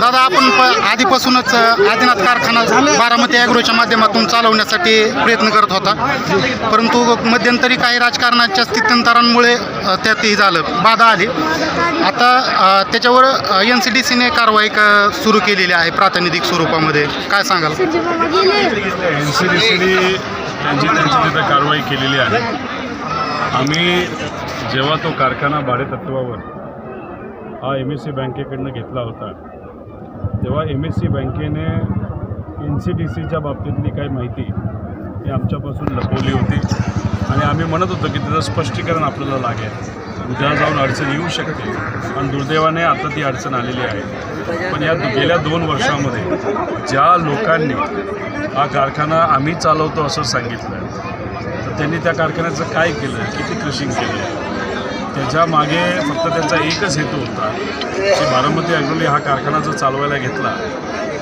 दादा आपण प- आधीपासूनच आदिनाथ कारखाना बारामती ॲग्रोच्या माध्यमातून चालवण्यासाठी प्रयत्न करत होता. परंतु मध्यंतरी काही राजकारणाच्या स्थित्यंतरांमुळे त्यात हे झालं बाधा आली. आता त्याच्यावर एन सी डी सीने कारवाई क- सुरू केलेली आहे प्रातिनिधिक स्वरूपामध्ये. काय सांगाल? N C D C D त्यांची त्यांची तिथं कारवाई केलेली आहे. आम्ही जेव्हा तो कारखाना भाडेतत्वावर हा एम एस सी बँकेकडनं घेतला होता तेव्हा एम एस सी बँकेने एन सी डी सीच्या बाबतीतली काही माहिती ती आमच्यापासून लपवली होती. आणि आम्ही म्हणत होतो की त्याचं स्पष्टीकरण आपल्याला लागेल. उद्या जाऊन अडचण येऊ शकते. आणि दुर्दैवाने आता ती अडचण आलेली आहे. पण या गेल्या दोन वर्षामध्ये ज्या लोकांनी हा कारखाना आम्ही चालवतो असं सांगितलं तर त्यांनी त्या कारखान्याचं काय केलं? किती क्रशिंग केलं? त्याच्यामागे फक्त त्यांचा एकच हेतू होता की बारामती अग्रोली हा कारखाना जर चालवायला घेतला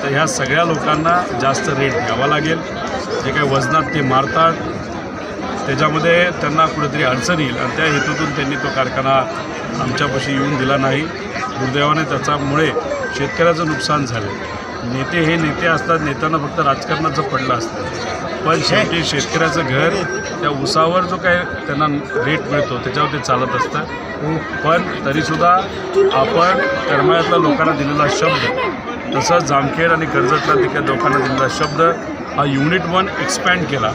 तर ह्या सगळ्या लोकांना जास्त रेट द्यावा लागेल. जे काही वजनात ते मारतात. त्याच्यामध्ये त्यांना कुठेतरी अडचण येईल आणि त्या हेतूतून त्यांनी तो कारखाना आमच्यापाशी येऊन दिला नाही. दुर्दैवाने त्याच्यामुळे शेतकऱ्याचं नुकसान झालं. नेते हे नेते असतात नेत्यांना फक्त राजकारणाचं पडलं असतं पण शेवटी शेतकऱ्याचं घर त्या उसावर जो काय त्यांना रेट मिळतो त्याच्यावर ते चालत असतं पण तरीसुद्धा आपण करमाळ्यातल्या लोकांना दिलेला शब्द तसंच जामखेड आणि कर्जतला तिथल्या लोकांना दिलेला शब्द हा युनिट वन एक्सपॅन्ड केला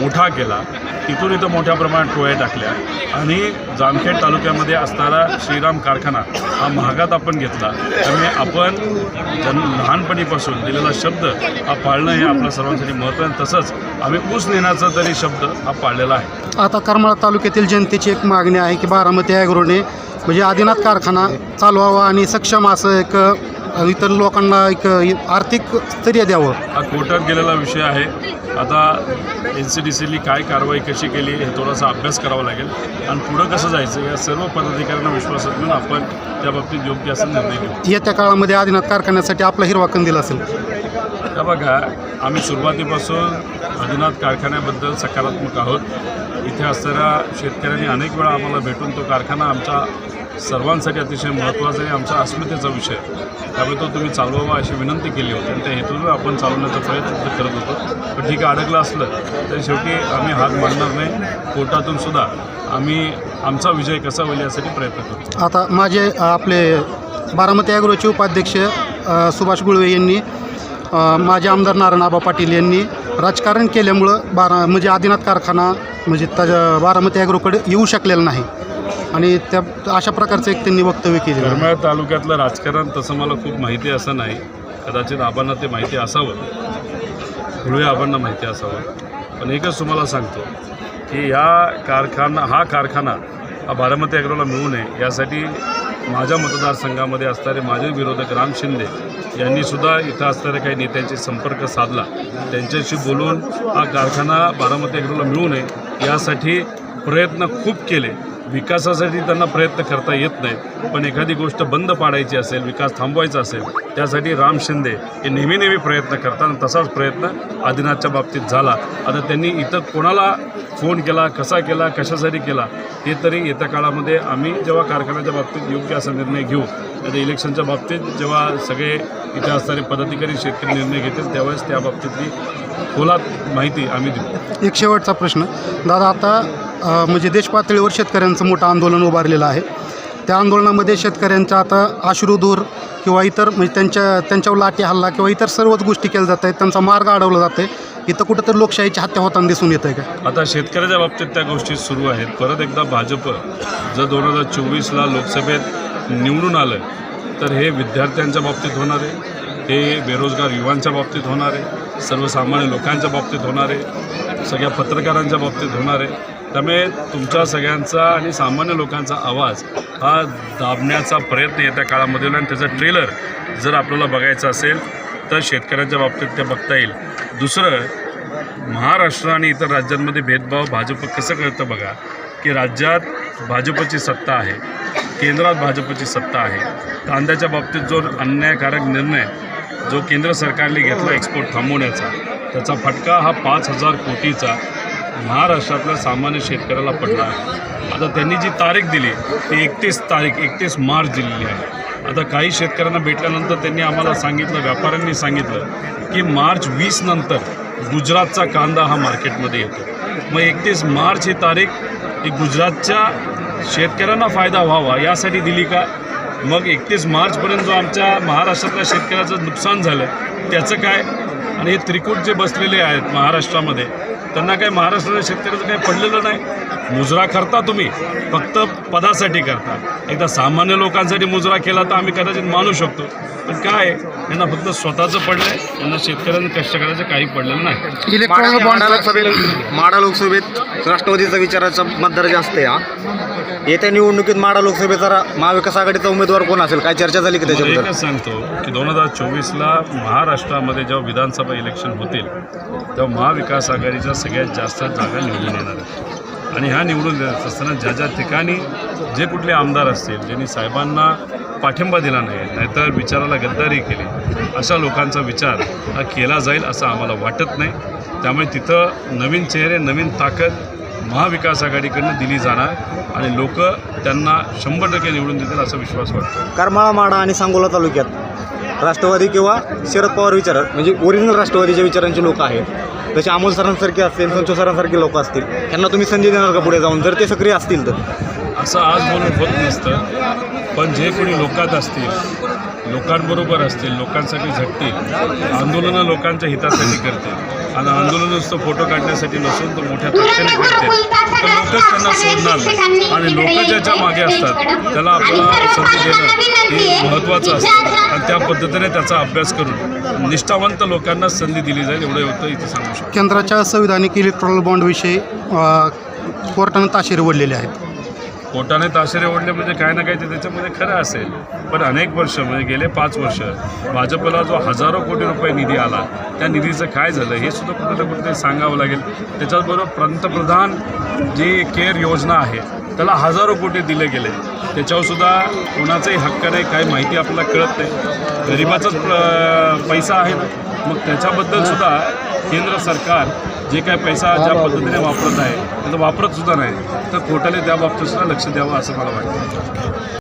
मोठा केला. तिथून इथं मोठ्या प्रमाणात टोळ्या टाकल्या. आणि जामखेड तालुक्यामध्ये असणारा श्रीराम कारखाना हा महागात आपण घेतला. त्यामुळे आपण जन लहानपणीपासून दिलेला शब्द हा पाळणं हे आपल्या सर्वांसाठी महत्त्व आहे. तसंच आम्ही ऊस नेण्याचा तरी शब्द हा पाळलेला आहे. आता करमाळा तालुक्यातील जनतेची एक मागणी आहे की बारामती ॲग्रोने म्हणजे आदिनाथ कारखाना चालवावा आणि सक्षम असं एक इतर लोकांना एक आर्थिक स्थैर्य द्यावं. हा कोर्टात गेलेला विषय आहे. आता एन सी डी सीली काय कारवाई कशी केली हे थोडासा अभ्यास करावा लागेल. आणि पुढं कसं जायचं या सर्व पदाधिकाऱ्यांना विश्वासात घेऊन आपण त्या बाबतीत योग्य असा निर्णय घेऊ. येत्या काळामध्ये आदिनाथ कारखान्यासाठी आपला हिरवा कंदील असेल. त्या बघा आम्ही सुरुवातीपासून आदिनाथ कारखान्याबद्दल सकारात्मक आहोत. इथे असणाऱ्या शेतकऱ्यांनी अनेक वेळा आम्हाला भेटून तो कारखाना आमच्या सर्वांसाठी अतिशय महत्त्वाचा आणि आमचा अस्मितेचा विषय. त्यामुळे तो तुम्ही चालवावा अशी विनंती केली होती. आणि त्या हेतून आपण चालवण्याचा प्रयत्न करत होतो. पण ठीक आहे अडकलं असलं तरी शेवटी आम्ही हात मांडणार नाही. कोर्टातून सुद्धा आम्ही आमचा विजय कसा होईल यासाठी प्रयत्न करतो. आता माझे आपले बारामती ॲग्रोचे उपाध्यक्ष सुभाष गुळवे यांनी माझे आमदार नारायणआबा पाटील यांनी राजकारण केल्यामुळं बारा म्हणजे आदिनाथ कारखाना म्हणजे त्याच्या बारामती ॲग्रोकडे येऊ शकलेला नाही. आणि त्या अशा प्रकारचं एक त्यांनी वक्तव्य केलं आहे. करमाळ तालुक्यातलं राजकारण तसं मला खूप माहिती असं नाही. कदाचित आबांना ते माहिती असावं. धुळे आबांना माहिती असावं. पण एकच तुम्हाला सांगतो की ह्या कारखाना हा कारखाना हा बारामती अग्रोला मिळू नये. यासाठी माझ्या मतदारसंघामध्ये असणारे माझे विरोधक राम शिंदे यांनी सुद्धा इथं असणाऱ्या काही नेत्यांशी संपर्क साधला. त्यांच्याशी बोलून हा कारखाना बारामती अग्रोला मिळू नये यासाठी प्रयत्न खूप केले. विकासासाठी त्यांना प्रयत्न करता येत नाहीत. पण एखादी गोष्ट बंद पाडायची असेल विकास थांबवायचा असेल त्यासाठी राम शिंदे हे नेहमी नेहमी प्रयत्न करतात आणि तसाच प्रयत्न आदिनाथच्या बाबतीत झाला. आता त्यांनी इथं कोणाला फोन केला कसा केला कशासाठी केला हे तरी येत्या काळामध्ये आम्ही जेव्हा कारखान्याच्या बाबतीत योग्य असा निर्णय घेऊ आता इलेक्शनच्या बाबतीत जेव्हा सगळे इथे असणारे पदाधिकारी शेतकरी निर्णय घेतील त्यावेळेस त्या बाबतीतली खोलात माहिती आम्ही देऊ. एक शेवटचा प्रश्न. दादा आता म्हणजे देशपातळीवर शेतकऱ्यांचं मोठं आंदोलन उभारलेलं आहे. त्या आंदोलनामध्ये शेतकऱ्यांचा आता अश्रुधूर किंवा इतर म्हणजे त्यांच्या त्यांच्यावर लाठी हल्ला किंवा इतर सर्वच गोष्टी केल्या जात आहेत त्यांचा मार्ग अडवला जात आहे. इथं कुठंतरी लोकशाहीची हत्या होताना दिसून येत आहे का? आता शेतकऱ्याच्या बाबतीत त्या गोष्टी सुरू आहेत. परत एकदा भाजप जर दोन हजार चोवीसला लोकसभेत निवडून आलं तर हे विद्यार्थ्यांच्या बाबतीत होणार आहे. हे बेरोजगार युवांच्या बाबतीत होणार आहे. सर्वसामान्य लोकांच्या बाबतीत होणार आहे. सगळ्या पत्रकारांच्या बाबतीत होणार आहे. त्यामुळे तुमच्या सगळ्यांचा आणि सामान्य लोकांचा आवाज हा दाबण्याचा प्रयत्न येत्या काळामध्ये होईल. आणि त्याचा ट्रेलर जर आपल्याला बघायचा असेल तर शेतकऱ्यांच्या बाबतीत ते बघता येईल. दुसरं महाराष्ट्र आणि इतर राज्यांमध्ये भेदभाव भाजप कसं करतं बघा की राज्यात भाजपची सत्ता आहे केंद्रात भाजपची सत्ता आहे. कांद्याच्या बाबतीत जो अन्यायकारक निर्णय जो केंद्र सरकारने घेतला एक्सपोर्ट थांबवण्याचा त्याचा फटका हा पाच हजार कोटीचा महाराष्ट्रातल्या सामान्य शेतकऱ्याला पडला. आहे आता त्यांनी जी तारीख दिली ती एकतीस तारीख एकतीस मार्च दिलेली आहे. आता काही शेतकऱ्यांना भेटल्यानंतर त्यांनी आम्हाला सांगितलं व्यापाऱ्यांनी सांगितलं की मार्च वीस नंतर गुजरातचा कांदा हा मार्केटमध्ये येतो. मग एकतीस मार्च ही तारीख ही गुजरातच्या शेतकऱ्यांना फायदा व्हावा यासाठी दिली का? मग एकतीस मार्चपर्यंत जो आमच्या महाराष्ट्रातल्या शेतकऱ्याचं नुकसान झालं त्याचं काय? आणि हे त्रिकूट जे बसलेले आहेत महाराष्ट्रामध्ये. त्यांना काही महाराष्ट्राच्या शेतकऱ्याचं काही पडलेलं नाही. मुजरा करता तुम्ही फक्त पदासाठी करता. एकदा सामान्य लोकांसाठी मुजरा केला तर आम्ही कदाचित मानू शकतो. पण काय यांना फक्त स्वतःचं पडलं आहे यांना शेतकऱ्यांना कष्ट करायचं काही पडलेलं नाही. इलेक्ट्रॉनिक माडा बॉन्ड लोकसभेत माडा लोकसभेत राष्ट्रवादीचा विचाराचा मतदार जास्त आहे हा. येत्या निवडणुकीत माडा लोकसभेचा रा- महाविकास आघाडीचा उमेदवार कोण असेल? काय चर्चा झाली की त्याच्याबद्दल? एकच सांगतो की दोन हजार चोवीसला महाराष्ट्रामध्ये जेव्हा विधानसभा इलेक्शन होतील तेव्हा महाविकास आघाडीच्या सगळ्यात जास्त जागा निवडून येणार आहेत. आणि ह्या निवडून देत असताना ज्या ज्या ठिकाणी जे कुठले आमदार असतील ज्यांनी साहेबांना पाठिंबा दिला नाही नाहीतर विचाराला गद्दारी केली. अशा लोकांचा विचार हा केला जाईल असं आम्हाला वाटत नाही. त्यामुळे तिथं नवीन चेहरे नवीन ताकद महाविकास आघाडीकडनं दिली जाणार आणि लोक त्यांना शंभर टक्के निवडून देतील असा विश्वास वाटतो. करमाळा माडा आणि सांगोला तालुक्यात राष्ट्रवादी किंवा शरद पवार विचार म्हणजे ओरिजिनल राष्ट्रवादीच्या विचारांचे लोक आहेत. जसे अमोल सरांसारखे असतील संचो सरांसारखे लोक असतील त्यांना तुम्ही संधी देणार का पुढे जाऊन? जर ते सक्रिय असतील तर. असं आज बोलून होत नसतं. पण जे कोणी लोकात असतील लोकांबरोबर असतील लोकांसाठी झटतील आंदोलनं लोकांच्या हितासाठी करतील आणि आंदोलन नुसतं फोटो काढण्यासाठी नसून तर मोठ्या ताकदीने करतील तर लोकच त्यांना सोडणार नाही. आणि लोक ज्याच्या मागे असतात त्याला आपल्याला संधी देणं हे महत्त्वाचं असतं. आणि त्या पद्धतीने त्याचा अभ्यास करून निष्ठावंत लोकांना संधी दिली जाईल एवढं होतं इथे सांगू शकतो. केंद्राच्या संविधानिक इलेक्ट्रॉनिक बॉन्डविषयी कोर्टानं ताशेरे ओढलेले आहेत. पोटाने ताशेरे ओढले म्हणजे काही ना काही ते त्याच्यामध्ये खरं असेल. पण अनेक वर्ष म्हणजे गेले पाच वर्ष भाजपला जो हजारो कोटी रुपये निधी आला त्या निधीचं काय झालं हे सुद्धा कुठं ना कुठेतरी सांगावं लागेल. त्याच्याचबरोबर पंतप्रधान जी केअर योजना आहे त्याला हजारो कोटी दिले गेले. त्याच्यावर सुद्धा कोणाचाही हक्क नाही काही माहिती आपल्याला कळत नाही. गरिबाचाच पैसा आहे ना. मग त्याच्याबद्दल सुद्धा केंद्र सरकार जे काय पैसा ज्या पद्धतीने वापरत आहे त्याचा वापरत सुद्धा नाही. तर कोर्टाने त्या बाबतीत सुद्धा लक्ष द्यावं असं मला वाटतं.